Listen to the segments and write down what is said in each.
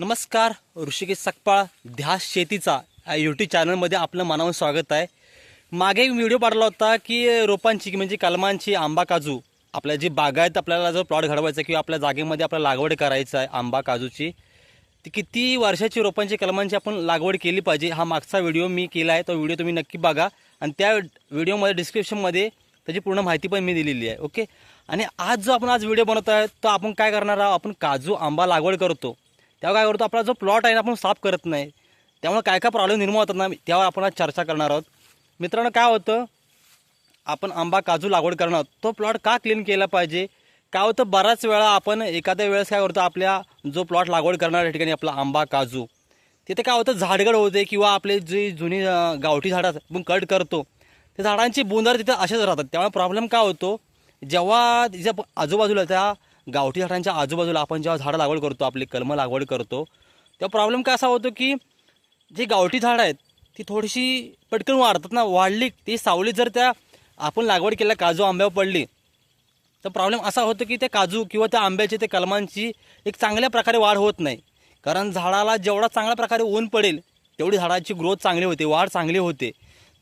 नमस्कार ऋषिकेश सकपाळ ध्यास शेतीचा या यूट्यूब चॅनलमध्ये आपलं मनावर स्वागत आहे. मागे एक व्हिडिओ पाडला होता की रोपांची म्हणजे कलमांची आंबा काजू. आपल्या जी बागायत आपल्याला जो प्लॉट घडवायचा किंवा आपल्या जागेमध्ये आपल्याला लागवड करायचं आहे आंबा काजूची ती किती वर्षाची रोपांची कलमांची आपण लागवड केली पाहिजे हा मागचा व्हिडिओ मी केला आहे. तो व्हिडिओ तुम्ही नक्की बघा. आणि त्या व्हिडिओमध्ये डिस्क्रिप्शनमध्ये त्याची पूर्ण माहिती पण मी दिलेली आहे ओके आणि आज जो आपण आज व्हिडिओ बनवत आहे तो आपण काय करणार आहोत? आपण काजू आंबा लागवड करतो. तेव्हा काय करतो आपला जो प्लॉट आहे ना आपण साफ करत नाही. त्यामुळे काय काय प्रॉब्लेम निर्माण होतात ना त्यावर आपण आज चर्चा करणार आहोत. मित्रांनो काय होतं? आपण आंबा काजू लागवड करणार आहोत. तो प्लॉट का क्लीन केला पाहिजे? काय होतं? बऱ्याच वेळा आपण एखाद्या वेळेस काय करतो आपल्या जो प्लॉट लागवड करणार या ठिकाणी आपला आंबा काजू तिथे काय होतं? झाडगड होते किंवा आपले जी जुनी गावठी झाडं आपण कट करतो. त्या झाडांची बुंदर तिथे असेच राहतात. त्यामुळे प्रॉब्लेम काय होतो? जेव्हा तिच्या आजूबाजूला त्या गावठी झाडांच्या आजूबाजूला आपण जेव्हा झाडं लागवड करतो आपली कलमं लागवड करतो तेव्हा प्रॉब्लेम काय असा होतो की जी गावठी झाडं आहेत ती थोडीशी पटकन वाढतात ना वाढली ती सावली जर त्या आपण लागवड केल्या काजू आंब्यावर पडली तर प्रॉब्लेम असा होतो की त्या काजू किंवा त्या आंब्याची त्या कलमांची एक चांगल्या प्रकारे वाढ होत नाही. कारण झाडाला जेवढा चांगल्या प्रकारे ऊन पडेल तेवढी झाडाची ग्रोथ चांगली होते वाढ चांगली होते.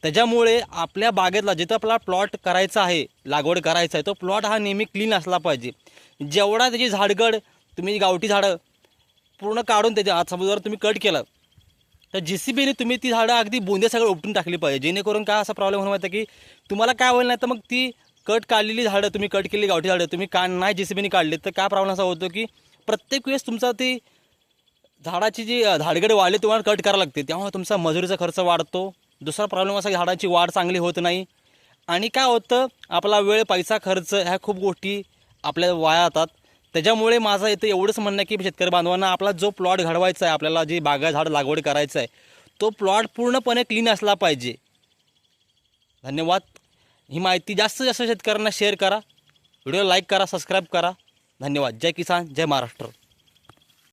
त्याच्यामुळे आपल्या बागेतला जिथं आपला प्लॉट करायचा आहे लागवड करायचा आहे तो प्लॉट हा नेहमी क्लीन असला पाहिजे. जेवढा त्याची झाडगड तुम्ही गावठी झाडं पूर्ण काढून त्याच्या आत समजा जर तुम्ही कट केलं. तर जी सी बीने तुम्ही ती झाडं अगदी बोंदे सगळं उपटून टाकली पाहिजे. जेणेकरून काय असा प्रॉब्लेम होणार माहिती की तुम्हाला काय होईल नाही तर मग ती कट काढलेली झाडं तुम्ही कट केलेली गावठी झाडं तुम्ही का नाही जी सी बीने काढली तर काय प्रॉब्लेम असा होतो की प्रत्येक वेळेस तुमचा ती झाडाची जी झाडगड वाढली तुम्हाला कट करावं लागते. त्यामुळे तुमचा मजुरीचा खर्च वाढतो. दुसरा प्रॉब्लेम असा की झाडाची वाढ चांगली होत नाही. आणि काय होतं आपला वेळ पैसा खर्च ह्या खूप गोष्टी आपल्या वाया जातात. त्याच्यामुळे माझं इथं एवढंच म्हणणं आहे की शेतकरी बांधवांना आपला जो प्लॉट घडवायचा आहे आपल्याला जी बागा झाड लागवड करायचं आहे तो प्लॉट पूर्णपणे क्लीन असला पाहिजे. धन्यवाद. ही माहिती जास्तीत जास्त शेतकऱ्यांना शेअर करा. व्हिडिओ लाईक करा सबस्क्राईब करा. धन्यवाद. जय किसान जय महाराष्ट्र.